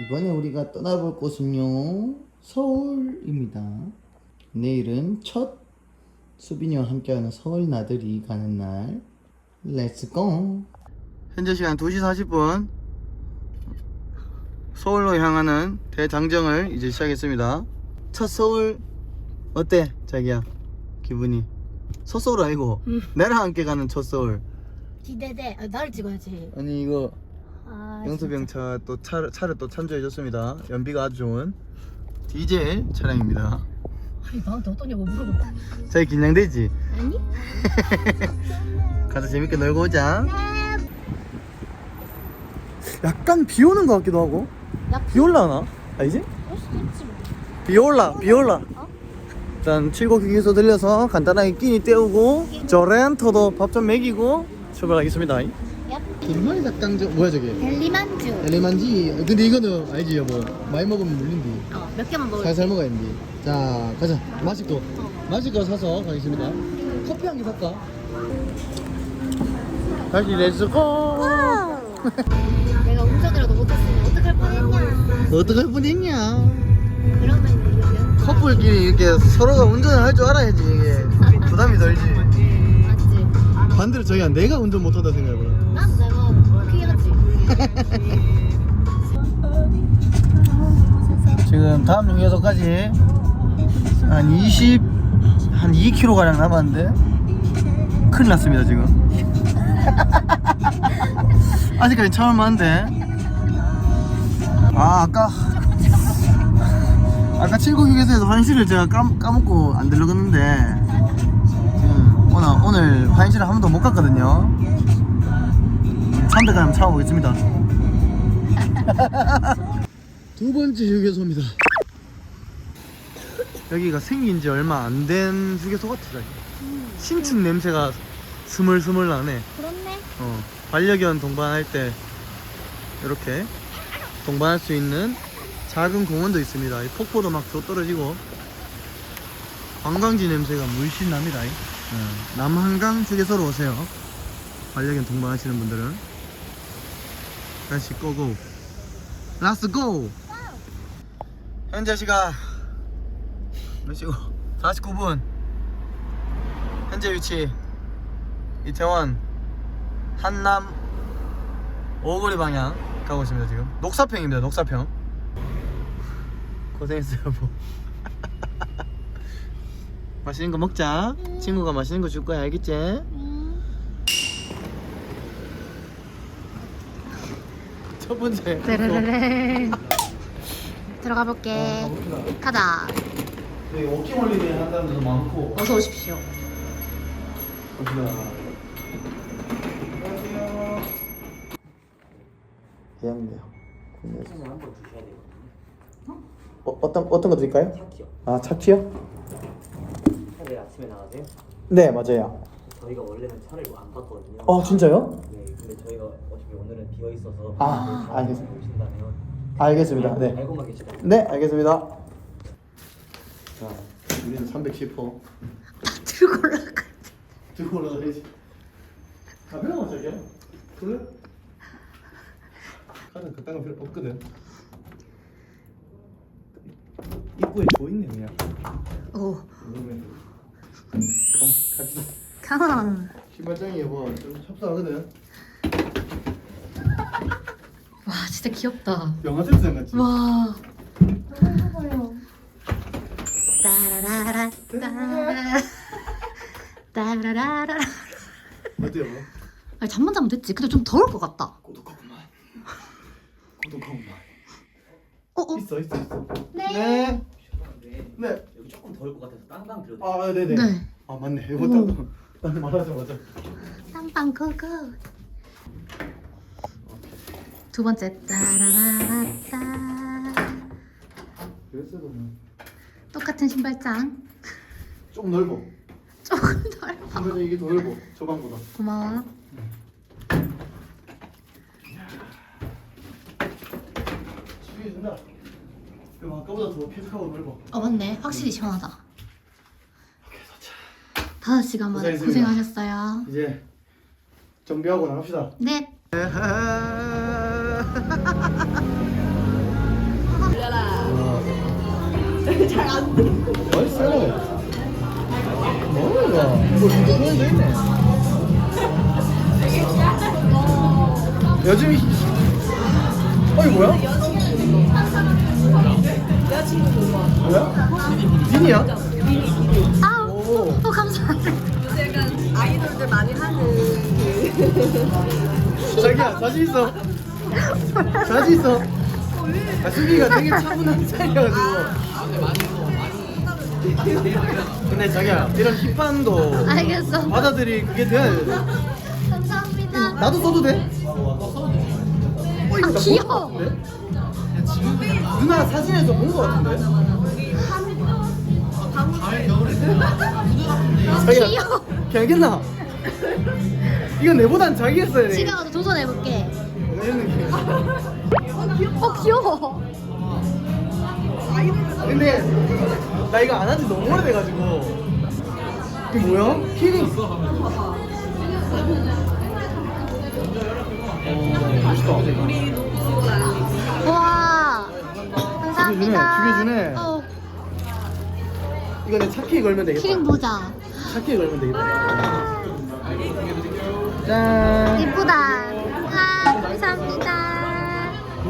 이번에 우리가 떠나볼 곳은요 서울입니다. 내일은 첫 수빈이와 함께하는 서울 나들이 가는 날. 렛츠고! 현재 시간 2시 40분. 서울로 향하는 대장정을 이제 시작했습니다. 첫 서울 어때 자기야 기분이? 첫 서울 아니고 나랑 함께 가는 첫 서울. 기대돼. 아, 나를 찍어야지. 아니 이거 아, 영수병차 또 차를, 차를 또 참조해줬습니다. 연비가 아주 좋은 디젤 차량입니다. 아니 나한테 어떠냐고 물어봐. 저희 긴장되지? 아니? 가서 재밌게 놀고 오자. 약간 비 오는 것 같기도 하고. 야, 비 올라나? 아니지? 뭐. 비 올라, 비 올라. 어? 일단 칠곡 휴게소 들려서 간단하게 끼니 때우고 저 렌터도 밥 좀 먹이고 출발하겠습니다. 야, 김말이 닭강정 뭐야 저게? 델리만주. 엘리만지. 근데 이거는 알지 여보. 많이 먹으면 물린디. 어, 몇 개만 먹을. 살살 먹어야 된디. 자 가자. 마실 거. 마실 거 사서 가겠습니다. 커피 한 개 살까? 다시 렛츠고. 내가 운전이라도 못했으면 어떡할 뻔했냐. 어떡할 뻔했냐. 그러면 이거 커플끼리 이렇게 서로가 운전을 할 줄 알아야지 이게 부담이 덜지. 맞지? 반대로 저희가 내가 운전 못한다 생각해봐. 하지. 지금 다음 휴게소까지 한 20, 한 2km 가량 남았는데 큰일 났습니다 지금. 아직까지 처음 왔는데 아 아까 아까 칠곡 휴게소에서 화장실을 제가 까, 까먹고 안 들러갔는데 지금 오늘 오늘 화장실을 한 번도 못 갔거든요. 산대 가면 참아보겠습니다. 두 번째 휴게소입니다. 여기가 생긴 지 얼마 안 된 휴게소 같아. 신축 냄새가 스물스물 나네. 그렇네. 어, 반려견 동반할 때 이렇게 동반할 수 있는 작은 공원도 있습니다. 이 폭포도 막더 떨어지고 관광지 냄새가 물씬 납니다. 어, 남한강 휴게소로 오세요. 반려견 동반하시는 분들은 다시 고고. 라스 고. 현재 시간 몇 시고? 49분. 현재 위치 이태원 한남 오거리 방향 가고 있습니다 지금 녹사평입니다 녹사평 고생했어요 여보 맛있는 거 먹자 친구가 맛있는 거 줄 거야 알겠지? 첫 번째 르르르. 들어가 어, 볼게. 가봅시다. 가자. 여기 워킹홀리데이 하는 사람들도 많고 어서 오십시오. 갑시다 안녕하세요 예약돼요 한번 주셔야 되거든요. 어, 어떤 어떤 거 드릴까요? 차키요. 아 차키요? 차를 아침에 나가세요? 네 맞아요 저희가 원래는 차를 뭐안 받거든요. 어 진짜요? 네, 근데 저희가 오늘은 비어 있어서 아, 알겠습니다. 알겠습니다 네 알고만 계시다. 네, 알겠습니다. 자, 우리는 310호 들고 올라가. 들고 올라가야지. 가벼워 자기야. 그래? 카드 그딴 거 필요 없거든. 입구에 조 있네 그냥. 오. 그러면 감 갑시다. 컴온. 신발장이 여보 좀 섭섭하거든. 와 진짜 귀엽다. 영화 세트장 같지? 와. 따라라라 따라 따라라라. 어때요? 아니 잠만 자면 됐지. 근데 좀 더울 것 같다. 고독하구만. 고독하구만. 어 어. 있어 있어 있어. 네. 네. 네. 네. 여기 조금 더울 것 같아서 딴방 들어도 아 네네. 네. 아 맞네. 이거 딱 나한테 말하자마자. 땀빵 고고. 두 번째 따라라라따. 뭐. 똑같은 신발장. 좀 넓어. 조금 덜. 신발장 이게 더 넓어. 저 방보다. 고마워. 시원해진다. 이거 아까보다 더 쾌적하고 넓어. 어 맞네. 확실히 시원하다. 다섯 시간 만에. 고생하셨어요. 이제 정비하고 나갑시다. 네. 잘안 돼. 맛있어. 뭐야? 뭐 그런 거 있네. 요즘 어 이거 뭐야? 뭐야? 빈이야? 아우 오. 어, 감사합니다 요새 약간 아이돌들 많이 하는 그 자기야 자신 있어. 자신 있어. 아 수비가 되게 차분한 스타일이어가지고. 근데 자기야 이런 힙한도 알겠어 받아들이 그게 돼야 돼. 감사합니다 나도 써도 돼? 어, 이거 아, 나 귀여워. 본것 같은데? 누나 사진에서 본거 같은데? 자기야, 귀여워. 걔 알겠나 이건 내보단 자기가 써야 돼. 집에 가서 도전해볼게 느낌. 어 귀여워. 근데 나 이거 안 한 지 너무 오래돼가지고. 이게 뭐야? 키링. 어, 멋있다. 와. 감사합니다. 죽여주네. 어, 이거 내 차키에 걸면 되겠다. 키링 모자. 차키에 걸면 되겠다. 짠 이쁘다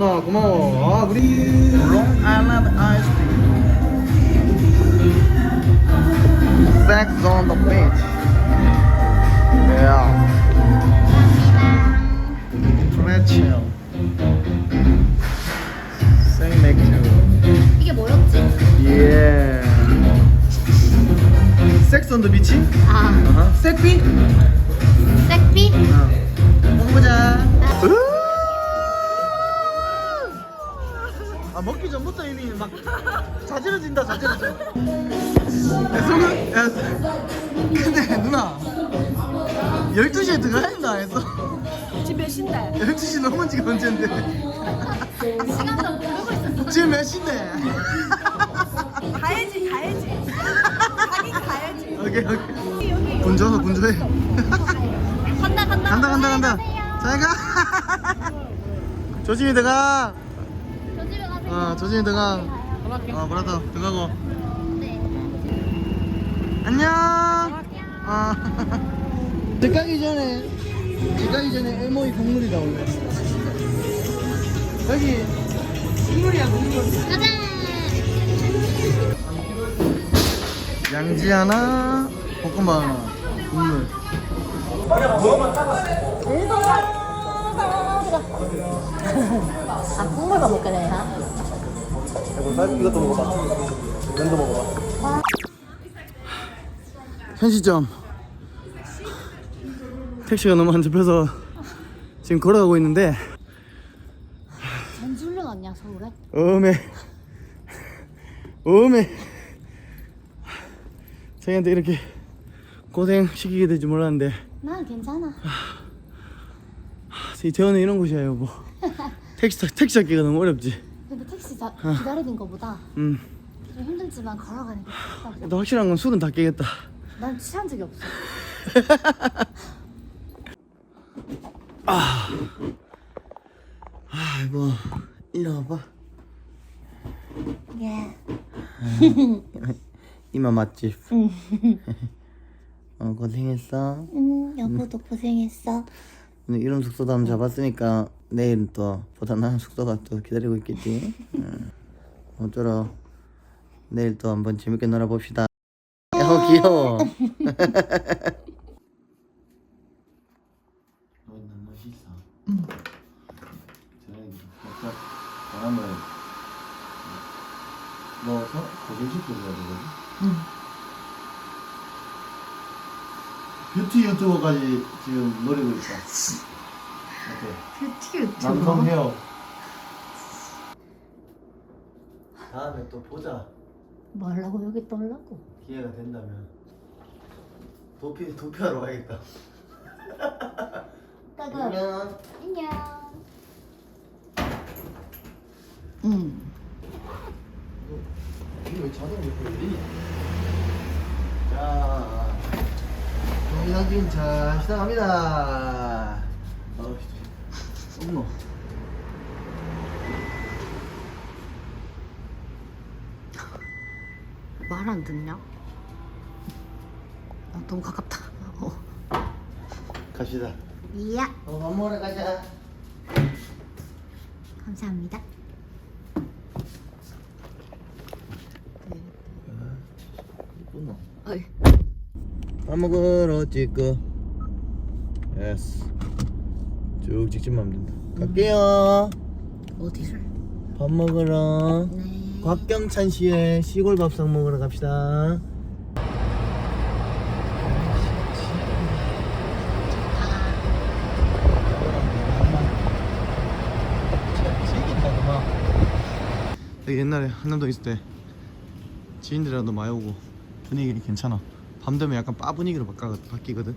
누나 고마워 아 우리 롱 아일랜드 아이스티 Sex on the beach Yeah Pretzel Say make two 이게 뭐였지? Yeah Sex on the beach? 아 어허 색비? 색비? 어 먹어보자 먹기 전부터 이미 막 자지러진다 자지러져. 야 소금 야 근데 누나 12시에 들어가야 된다 했어 지금 몇 시인데? 12시 넘은 지가 언젠데. 시간도 있었어. 지금 몇 시인데? 가야지 가야지. 가긴 가야지. 오케이 오케이. 분주하다 분주해. 간다 간다. 간다 간다 간다. 안녕하세요. 잘가. 조심히 들어가 어 조심히 들어가 어 브라더 들어가고 네 안녕. 아. 집 가기 전에 집 가기 전에 에모이 국물이다 원래. 여기 국물이야 국물. 가자 양지 하나, 볶음밥 하나, 국물. 아 국물만 먹게 되나? 이것도 먹어봐. 면도 먹어봐. 현시점. 택시가 너무 안 잡혀서 지금 걸어가고 있는데 훈련 왔냐 서울에? 어메 어메 자기한테 이렇게 고생 시키게 될 줄 몰랐는데 난 괜찮아 이 대원은 이런 곳이야 여보 택시 타- 택시 잡기가 너무 어렵지. 근데 택시 자, 기다리는 거보다 음. 좀 힘들지만 걸어가는 게또 확실한 건 술은 다 깨겠다. 난 취한 적이 없어. 아이고 이리 와봐. 예. 이마 맛집. 어 고생했어. 응 여보도 고생했어 오늘 이런 숙소도 한번 잡았으니까 내일은 또 보다 나은 숙소가 또 기다리고 있겠지. 응. 어쩌러 내일 또 한번 재밌게 놀아봅시다. 어 귀여워. 응 바람을 넣어서 고정시켜줘야 되거든 응 뷰티 유튜버까지 지금 노리고 있다. 어때? 뷰티 유튜버? 남성 헤어. 다음에 또 보자. 뭐 하려고 여기 떠려고? 기회가 된다면. 도피 도피하러 가야겠다. 따가. 안녕. 안녕. 응 이게 왜 자동으로 걸리니? 자 동영상 자 시작합니다 어우 어머 말 안 듣냐? 아, 너무 가깝다. 어. 갑시다. 이야. 어, 밥 먹으러 가자. 감사합니다. 이쁘노. 어이. 밥 먹으러 찍고. 예스. 쭉 찍지만 하면 된다. 갈게요. 어디를? 밥 먹으러. 네. 곽경찬 씨의 시골 밥상 먹으러 갑시다. 여기 옛날에 한남동 있을 때 지인들이랑도 많이 오고 분위기 괜찮아. 밤 되면 약간 바 분위기로 바뀌, 바뀌거든.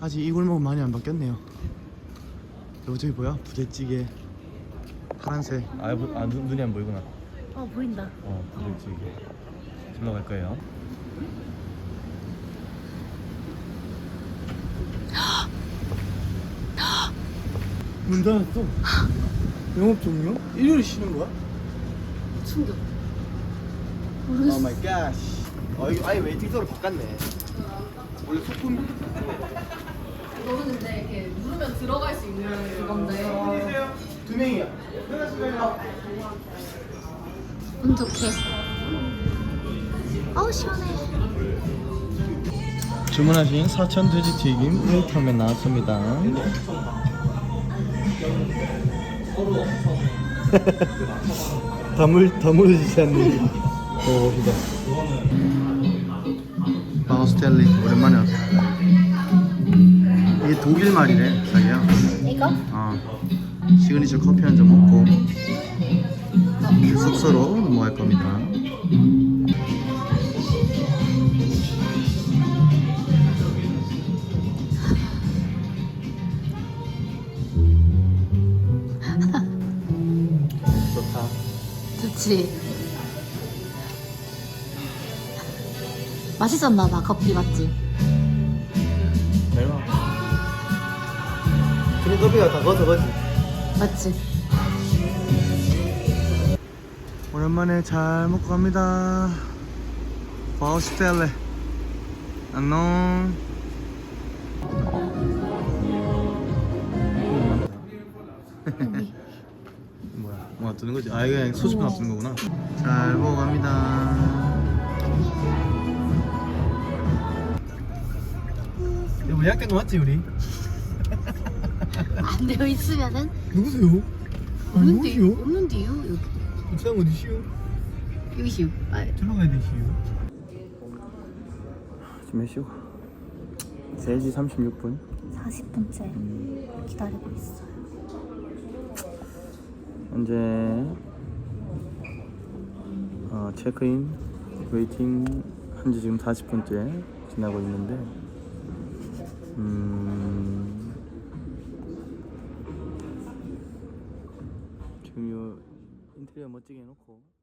아직 이 골목은 많이 안 바뀌었네요. 여기 저기 뭐야? 부대찌개 파란색. 아, 아 눈, 눈이 안 보이구나. 어 보인다. 어, 부대찌개. 집로 갈 거예요. 문 닫았어. 영업 종료? 일요일에 쉬는 거야? 충격. 오 마이 갓. 어, 이거 아예 웨이팅석으로 바꿨네. 원래 소품 너는 근데 이렇게 누르면 들어갈 수 있는 그건데. 두 명이야. 운 좋게. 어우 시원해. 주문하신 사천 돼지 튀김 우육탕면 나왔습니다. 다물 다물어지지 않는 먹어봅시다. 바우스텔리 오랜만에 왔어. 이게 독일 말이래, 자기야. 이거? 어. 시그니처 커피 한 잔 먹고 숙소로 넘어갈 겁니다. 좋다. 좋지. 맛있었나 봐 커피 맞지? 매워. 그린 커피가 다 거서 거지. 맞지? 오랜만에 잘 먹고 갑니다. 바우스텔레. 안녕. 뭐야? 뭐가 뜨는 거지? 아 이거 그냥 소주병 뜨는 거구나. 잘 보고 갑니다. 이거 예약된 거 맞지 우리? 안 되어 있으면은 누구세요? 없는데요? 없는데요? 여기 이상 어디시요? 여기시요. 아, 들어가야 되시요. 지금 몇 시고? 3시 36분. 40분째 기다리고 있어요. 현재 어, 체크인 웨이팅 한 지 지금 40분째 지나고 있는데 음, 지금 요 인테리어 멋지게 해놓고